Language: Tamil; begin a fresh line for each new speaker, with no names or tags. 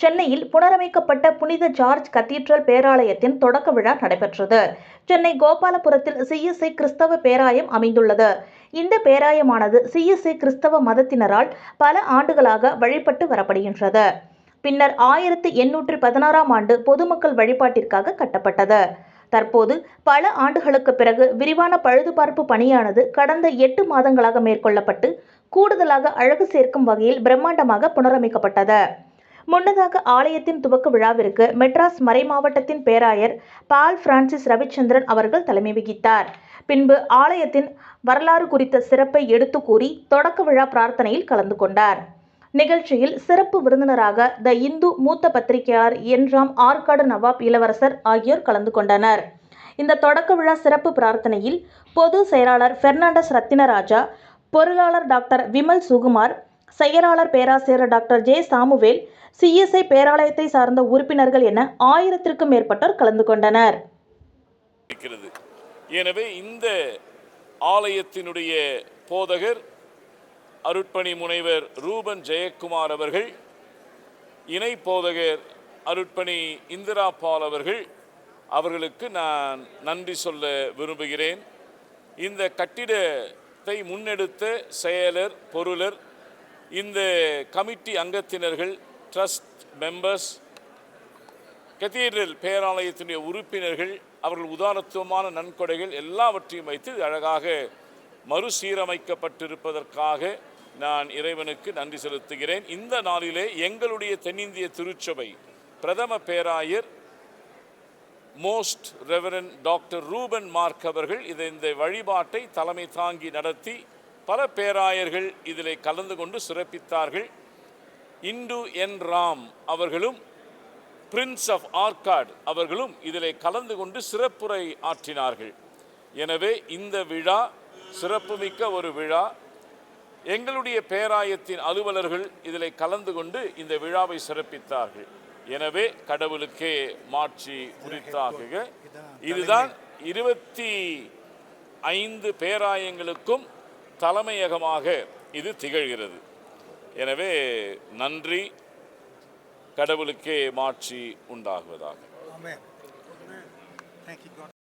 சென்னையில் புனரமைக்கப்பட்ட புனித ஜார்ஜ் கத்தீட்ரல் பேராலயத்தின் தொடக்க விழா நடைபெற்றது. சென்னை கோபாலபுரத்தில் சிஎஸ்ஐ கிறிஸ்தவ பேராயம் அமைந்துள்ளது. இந்த பேராயமானது சிஎஸ்ஐ கிறிஸ்தவ மதத்தினரால் பல ஆண்டுகளாக வழிபட்டு வரப்படுகின்றது. பின்னர் ஆயிரத்து எண்ணூற்று பதினாறாம் ஆண்டு பொதுமக்கள் வழிபாட்டிற்காக கட்டப்பட்டது. தற்போது பல ஆண்டுகளுக்கு பிறகு விரிவான பழுதுபார்ப்பு பணியானது கடந்த எட்டு மாதங்களாக மேற்கொள்ளப்பட்டு கூடுதலாக அழகு சேர்க்கும் வகையில் பிரம்மாண்டமாக புனரமைக்கப்பட்டது. முன்னதாக ஆலயத்தின் துவக்க விழாவிற்கு மெட்ராஸ் மறைமாவட்டத்தின் பேராயர் பால் பிரான்சிஸ் ரவிச்சந்திரன் அவர்கள் தலைமை வகித்தார். பின்பு ஆலயத்தின் வரலாறு குறித்த சிறப்பை எடுத்து கூறி தொடக்க விழா பிரார்த்தனையில் கலந்து கொண்டார். நிகழ்ச்சியில் சிறப்பு விருந்தினராக த இந்து மூத்த பத்திரிகையாளர் என்றாம் ஆற்காடு நவாப் இளவரசர் ஆகியோர் கலந்து கொண்டனர். இந்த தொடக்க விழா சிறப்பு பிரார்த்தனையில் பொது செயலாளர் பெர்னாண்டஸ் ரத்தினராஜா பொருளாளர் டாக்டர் விமல் சுகுமார் செயலாளர் பேராசிரியர் டாக்டர் ஜே சாமுவேல் சிஎஸ்ஐ பேராலயத்தை சார்ந்த உறுப்பினர்கள் என ஆயிரத்திற்கும் மேற்பட்டோர் கலந்து கொண்டனர்.
இருக்கிறது. எனவே இந்த ஆலயத்தினுடைய போதகர் அருட்பணி முனைவர் ரூபன் ஜெயக்குமார் அவர்கள் இணை போதகர் அருட்பணி இந்திரா பால் அவர்கள் அவர்களுக்கு நான் நன்றி சொல்ல விரும்புகிறேன். இந்த கட்டிடத்தை முன்னெடுத்த செயலர் பொருளர் இந்த கமிட்டி அங்கத்தினர்கள் ட்ரஸ்ட் மெம்பர்ஸ் கத்தீட்ரல் பேராலயத்தினுடைய உறுப்பினர்கள் அவர்கள் உதாரத்துவமான நன்கொடைகள் எல்லாவற்றையும் வைத்து இது அழகாக மறுசீரமைக்கப்பட்டிருப்பதற்காக நான் இறைவனுக்கு நன்றி செலுத்துகிறேன். இந்த நாளிலே எங்களுடைய தென்னிந்திய திருச்சபை பிரதம பேராயர் most reverend doctor Reuben Mark அவர்கள் இதை இந்த வழிபாட்டை தலைமை தாங்கி நடத்தி பல பேராயர்கள் இதில் கலந்து கொண்டு சிறப்பித்தார்கள். இந்து என் ராம் அவர்களும் பிரின்ஸ் ஆஃப் ஆர்காட் அவர்களும் இதில் கலந்து கொண்டு சிறப்புரை ஆற்றினார்கள். எனவே இந்த விழா சிறப்புமிக்க ஒரு விழா. எங்களுடைய பேராயத்தின் அலுவலர்கள் இதில் கலந்து கொண்டு இந்த விழாவை சிறப்பித்தார்கள். எனவே கடவுளுக்கே மாட்சி குறித்தாகுக இதுதான் இருபத்தி ஐந்து பேராயங்களுக்கும் தலைமையகமாக இது திகழ்கிறது. எனவே நன்றி. கடவுளுக்கே மாட்சி உண்டாகுவதாக.